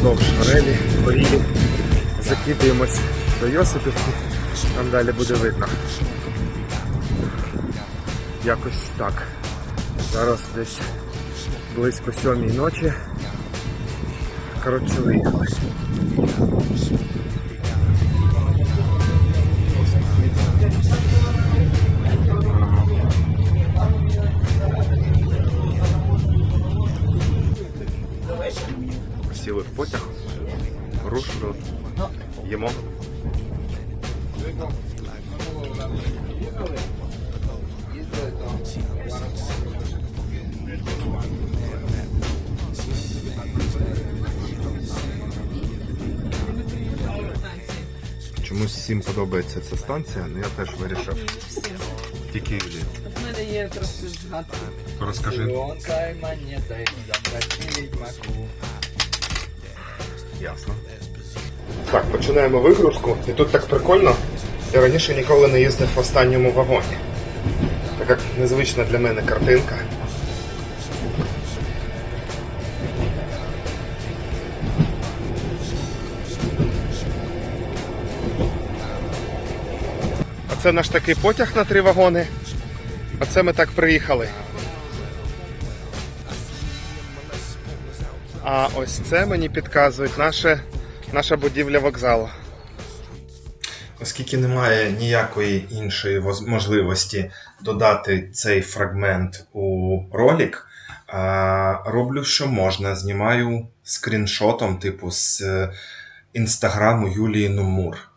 вздовж релі, горілі. Закидаємось до Йосипівки, там далі буде видно. Якось так. Зараз десь близько сьомій ночі. Коротше, виїхали. Подобається ця станція, але я теж вирішив. Тільки Юлі. В мене є трошки згадки. То розкажи. Ясно. Так, починаємо вигрузку. І тут так прикольно. Я раніше ніколи не їздив в останньому вагоні. Так як незвична для мене картинка. Оце наш такий потяг на три вагони. Оце ми так приїхали. А ось це мені підказують наше, наша будівля вокзалу. Оскільки немає ніякої іншої можливості додати цей фрагмент у ролик, роблю, що можна. Знімаю скріншотом, типу, з е, інстаграму Юлії Нумур.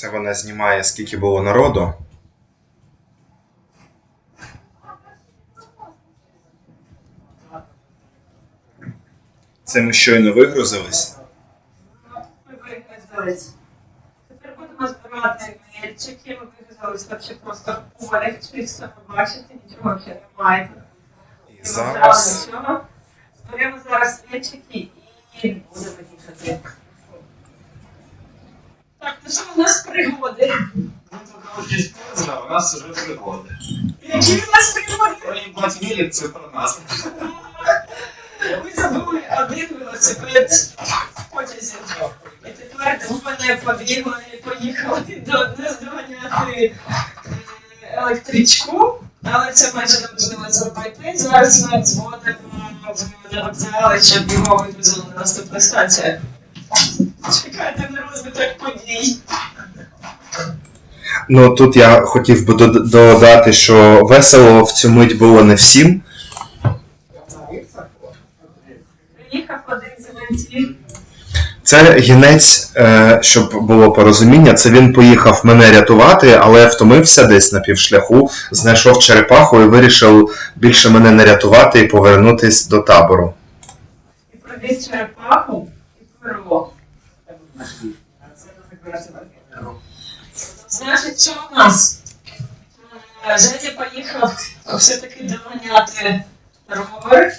Це вона знімає, скільки було народу. Це ми щойно вигрузились. Тепер будемо збирати мельчики. Ми вигрузились вообще просто в полях, чисто побачити, нічого ще немає. І зараз Зберемо зараз мельчики і будемо їхати. Так, ну що у нас пригоди? У нас уже пригоди. Які у нас пригоди? Проїбать це про нас. Ми забули один велосипед в потязі. І тепер до мене побігли і поїхали до наздоганяти е, електричку. Але це майже неможливо зробити. Зараз ми дзвонимо на вокзали, щоб його вивезли на наступну станцію. Чекайте на розвиток подій. Ну тут я хотів би додати, що весело в цю мить було не всім. Приїхав один зеленців. Це гінець, е, щоб було порозуміння. Це він поїхав мене рятувати, але втомився десь на півшляху, знайшов черепаху і вирішив більше мене не рятувати і повернутись до табору. І привіз черепаху і перо. Значить, що у нас? Е, Женя поїхав все-таки доганяти ровер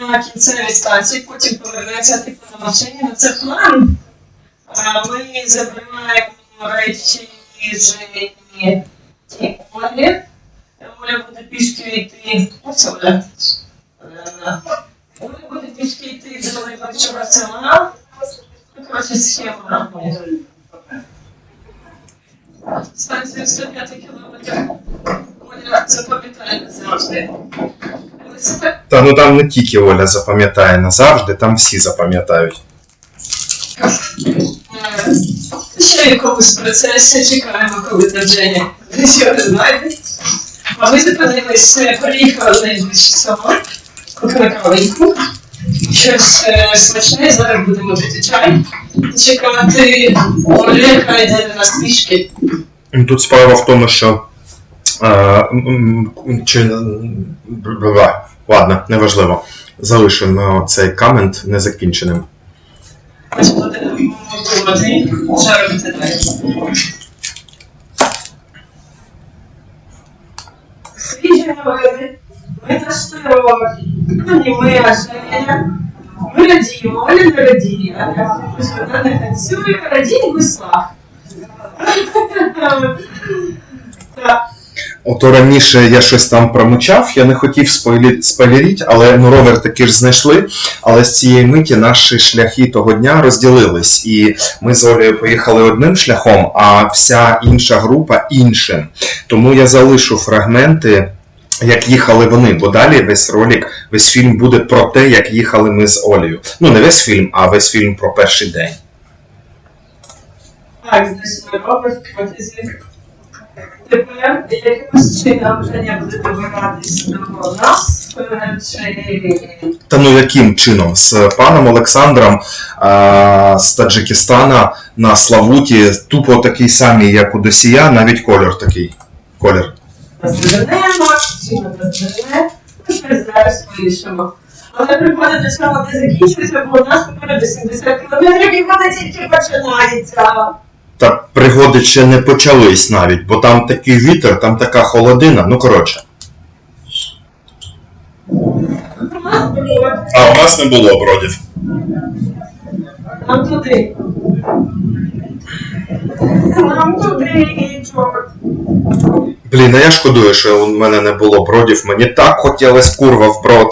на кінцевій станції, потім повернеться типу на машині. Ну це план. А Ми забираємо речі Жені і Олі. Оля буде пішки йти. Ось Оля. Оля. Оля буде пішки йти до села. Ну, коротше, схема. Станція 105 кілометрів. Оля запам'ятає. Та ну там не тільки Оля запам'ятає назавжди, там всі запам'ятають. Е, Ще в якомусь процесі чекаємо, коли Женя нічого знайде. А ми зупинилися, приїхали найближче село, купили кавеньку, щось е, смачне, зараз будемо пити чай, чекати Олю, яка йде до нас. Тут справа в тому, що. е, м, м, чи, ладно, неважливо. Залишимо цей комент незакінченим. Свіжі новини. Ми на сторожі. Ми, радіємо, Оля не радіє. Танцює, радіє весла. Ото раніше я щось там промичав, я не хотів спойлеріть, але ну, ровер таки ж знайшли. Але з цієї миті наші шляхи того дня розділились. І ми з Олею поїхали одним шляхом, а вся інша група іншим. Тому я залишу фрагменти, як їхали вони, бо далі весь ролик, весь фільм буде про те, як їхали ми з Олею. Ну, не весь фільм, а весь фільм про перший день. Так, значить. Тепер якимось чином вже не буде добиратись до нас, чи Та ну яким чином? З паном Олександром а, з Таджикистана на Славуті тупо такий самий, як у Досія, навіть кольор такий. Колір. Розвернемо, чи не ми щось зараз вирішимо. Але приходить до цього не закінчується, бо у нас попереду 70 кілометрів і вона тільки починається. Та пригоди ще не почались навіть, бо там такий вітер, там така холодина. Ну коротше. А у нас не було бродів. Нам туди. Нам туди і. Блін, а я шкодую, що у мене не було бродів. Мені так хотілось курва в брод.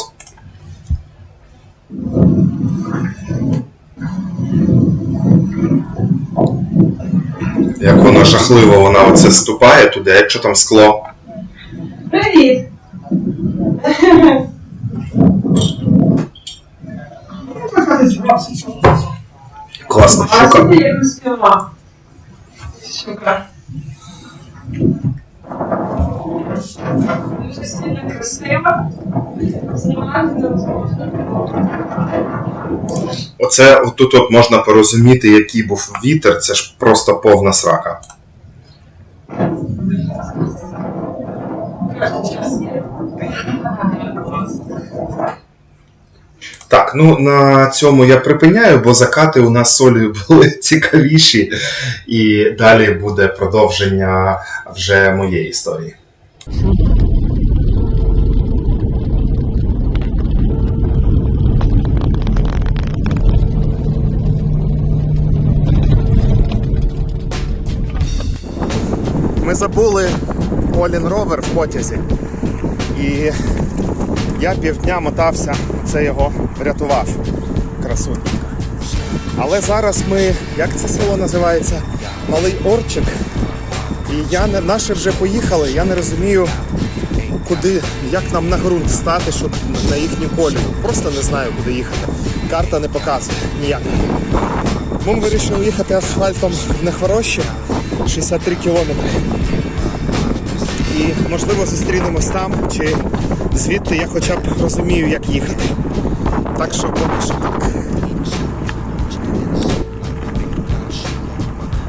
Як воно жахливо, вона оце ступає туди, якщо там скло. Привіт. Класна штука. Щука. Дуже сильно красиво. Знімати не. Оце тут от можна порозуміти, який був вітер, це ж просто повна срака. Кожен час. Так, ну на цьому я припиняю, бо закати у нас Олею були цікавіші, і далі буде продовження вже моєї історії. Ми забули Олін ровер в потязі. І я півдня мотався, це його врятував. Красунь. Але зараз ми, як це село називається? Малий Орчик. І я не наші вже поїхали, я не розумію, куди, як нам на ґрунт стати, щоб на їхню колію. Просто не знаю, куди їхати. Карта не показує ніяк. Ми вирішили їхати асфальтом в Нехворощі 63 кілометри. І можливо зустрінемось там, чи звідти я хоча б розумію, як їхати. Так що поки що так.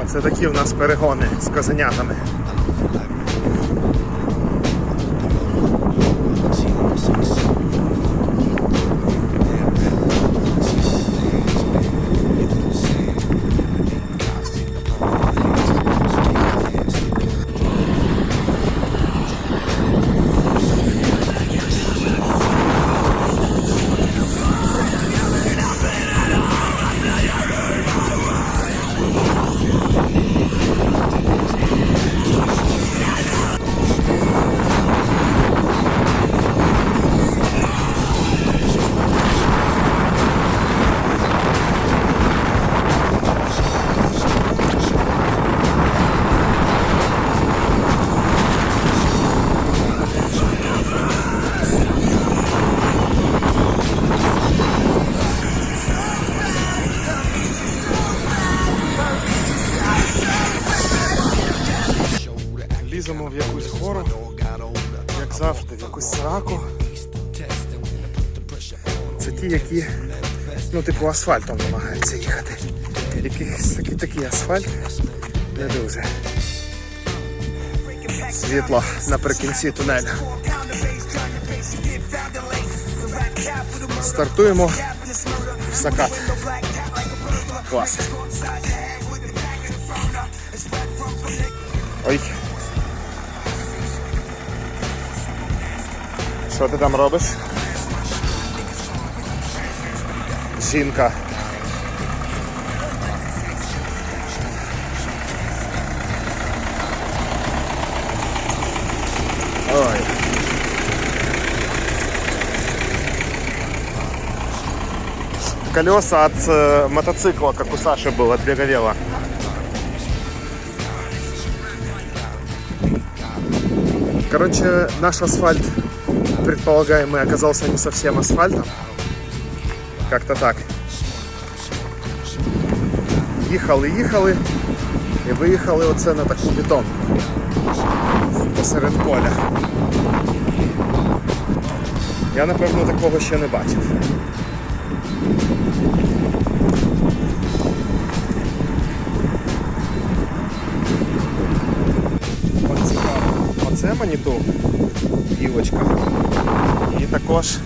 Оце такі в нас перегони з козенятами. Типу, асфальтом намагаються їхати. Якийсь такий, такий асфальт не дуже. Світло наприкінці тунелю. Стартуємо в закат. Клас. Ой. Що ти там робиш? Жінка. Ой. Колеса от э, мотоцикла, как у Саши было, от Беговела. Короче, наш асфальт, предполагаемый, оказался не совсем асфальтом. Как-то так. Їхали, їхали і виїхали оце на таку бетонку посеред поля. Я напевно такого ще не бачив. От цікаво. Оце маніту гілочка. І також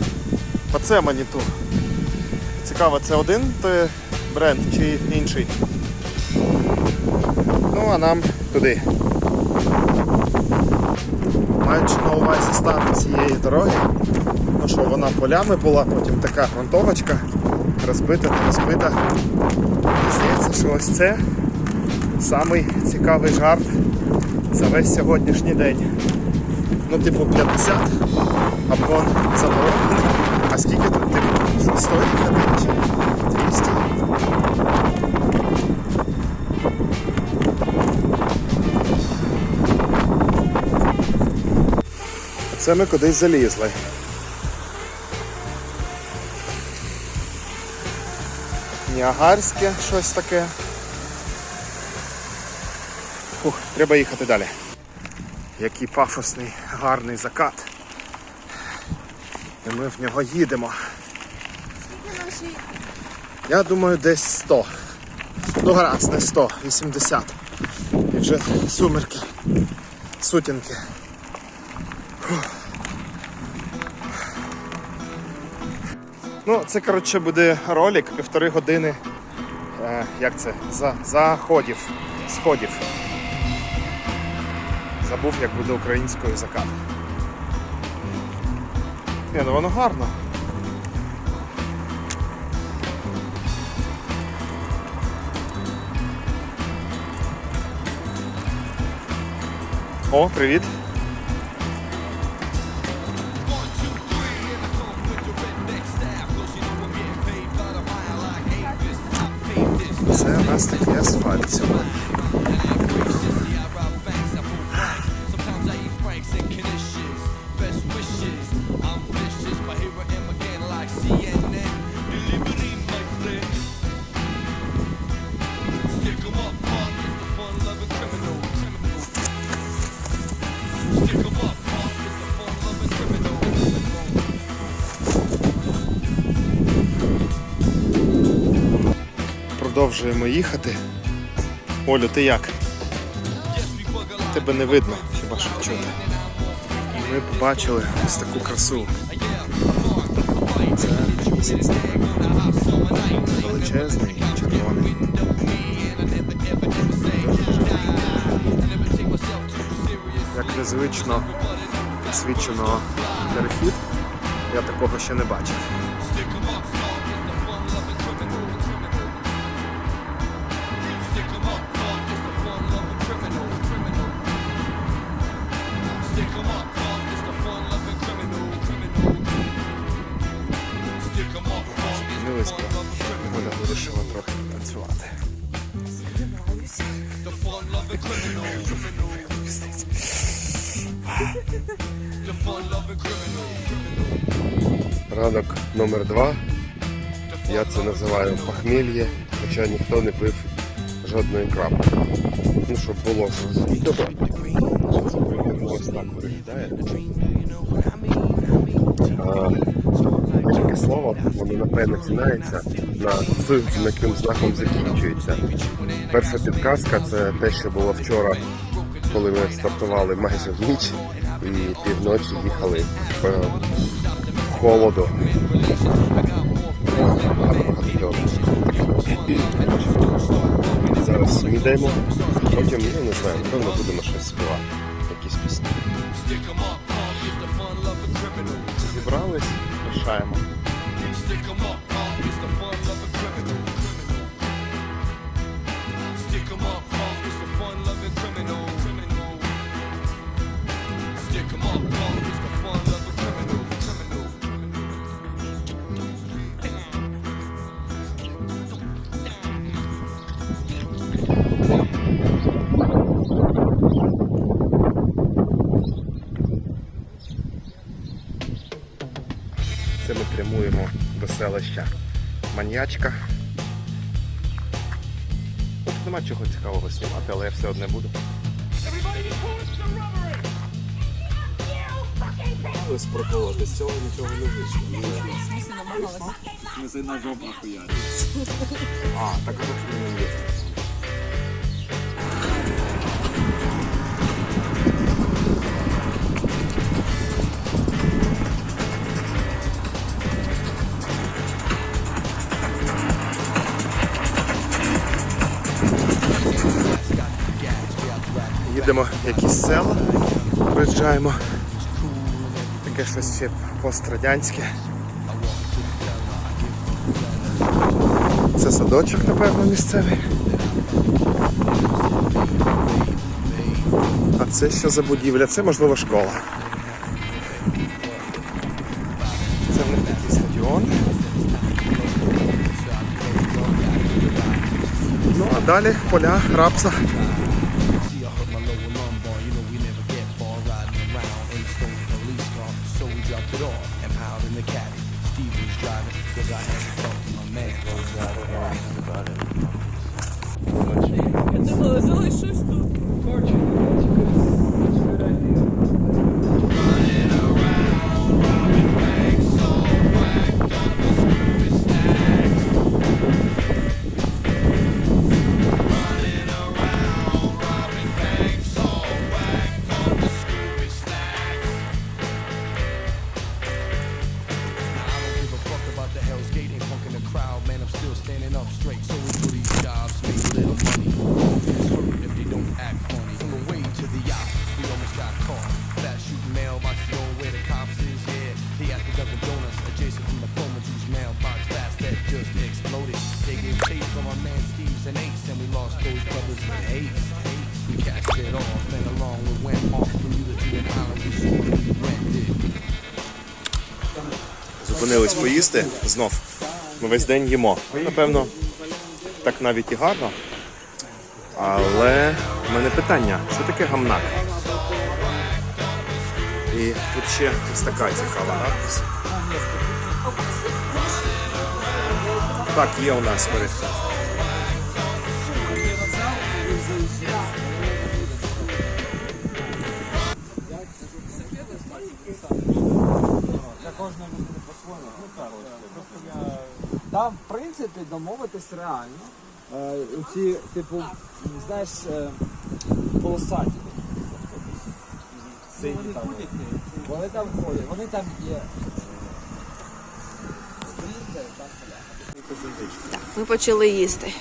оце маніту. Цікаво, це один бренд чи інший. Ну а нам туди. Маючи на увазі стан цієї дороги, ну що вона полями була, потім така грунтовочка, розбита, не розбита. Здається, що ось це самий цікавий жарт за весь сьогоднішній день. Ну, типу 50, обгон заборонений. А скільки тут 100 їхати чи 200? Це ми кудись залізли. Ніагарське щось таке. Фух, треба їхати далі. Який пафосний, гарний закат. І ми в нього їдемо. Я думаю, десь 100. Ну гаразд, не 100, 80. І вже сумерки, сутінки. Ну, це коротше буде ролик півтори години. Е, як це? За, заходів. Сходів. Забув, як буде українською закат. Ні, ну воно гарно. О, привіт. Продовжуємо їхати. Олю, ти як? Тебе не видно, хіба що чути. Ми побачили ось таку красу. Це. Величезний, червоний. Як незвично підсвічено перехід, я такого ще не бачив. Номер два. Я це називаю похмелье, хоча ніхто не пив жодної краплі. Ну, щоб було зрозуміло. це примірно. Таке слово, воно напевно починається на з, яким знаком закінчується. Перша підказка це те, що було вчора, коли ми стартували майже в ніч і півночі їхали холоду. Зараз снідаємо, потім, ну не знаю, напевно будемо щось співати, якісь пісні. Зібрались, рішаємо. Маньячка. Тут нема чого цікавого знімати, але я все одне буду. Ось проколоти, з цього нічого не вийшло. Ми за на жопу. А, так от не є. Їдемо якісь села, проїжджаємо. Таке щось ще пострадянське. Це садочок, напевно, місцевий. А це що за будівля? Це можливо школа. Це в них такий стадіон. Ну а далі поля рапса. Зупинились поїсти знов. Ми весь день їмо. Напевно, так навіть і гарно. Але в мене питання, що таке гамнак? І тут ще ось така цікава надпись. Так, є у нас перед. Там, в принципі, домовитись реально. Е, ці, типу, знаєш, е, полосаті. Сині там. Вони там ходять, вони там є. Стоїть, там поля. Ми почали їсти.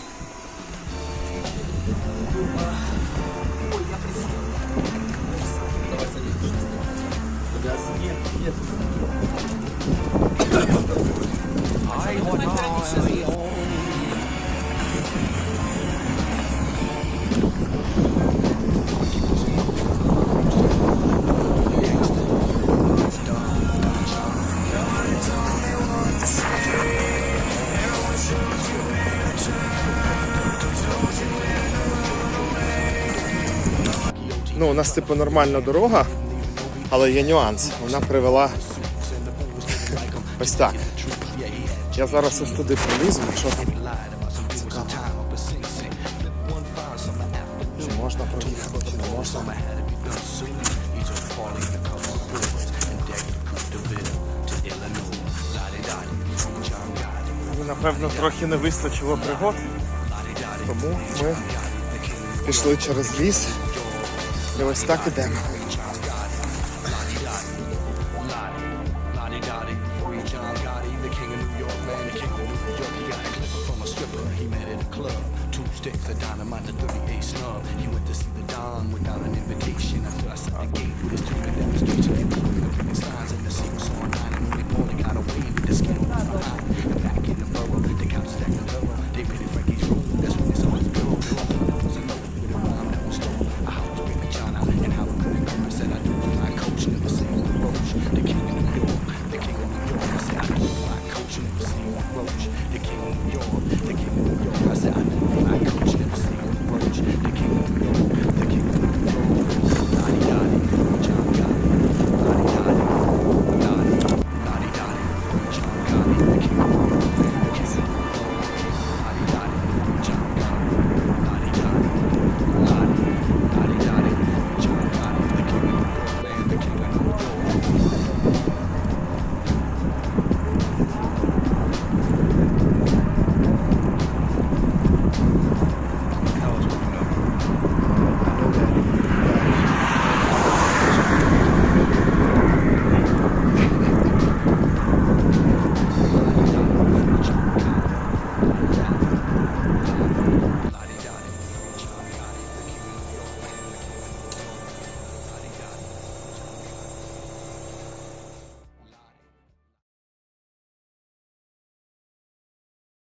У нас типу нормальна дорога, але є нюанс. Вона привела ось так. Я зараз ось туди пролізу, якщо цікаво. Чи можна проїхати, чи не можна. Напевно, трохи не вистачило пригод, тому ми пішли через ліс і ось так ідемо.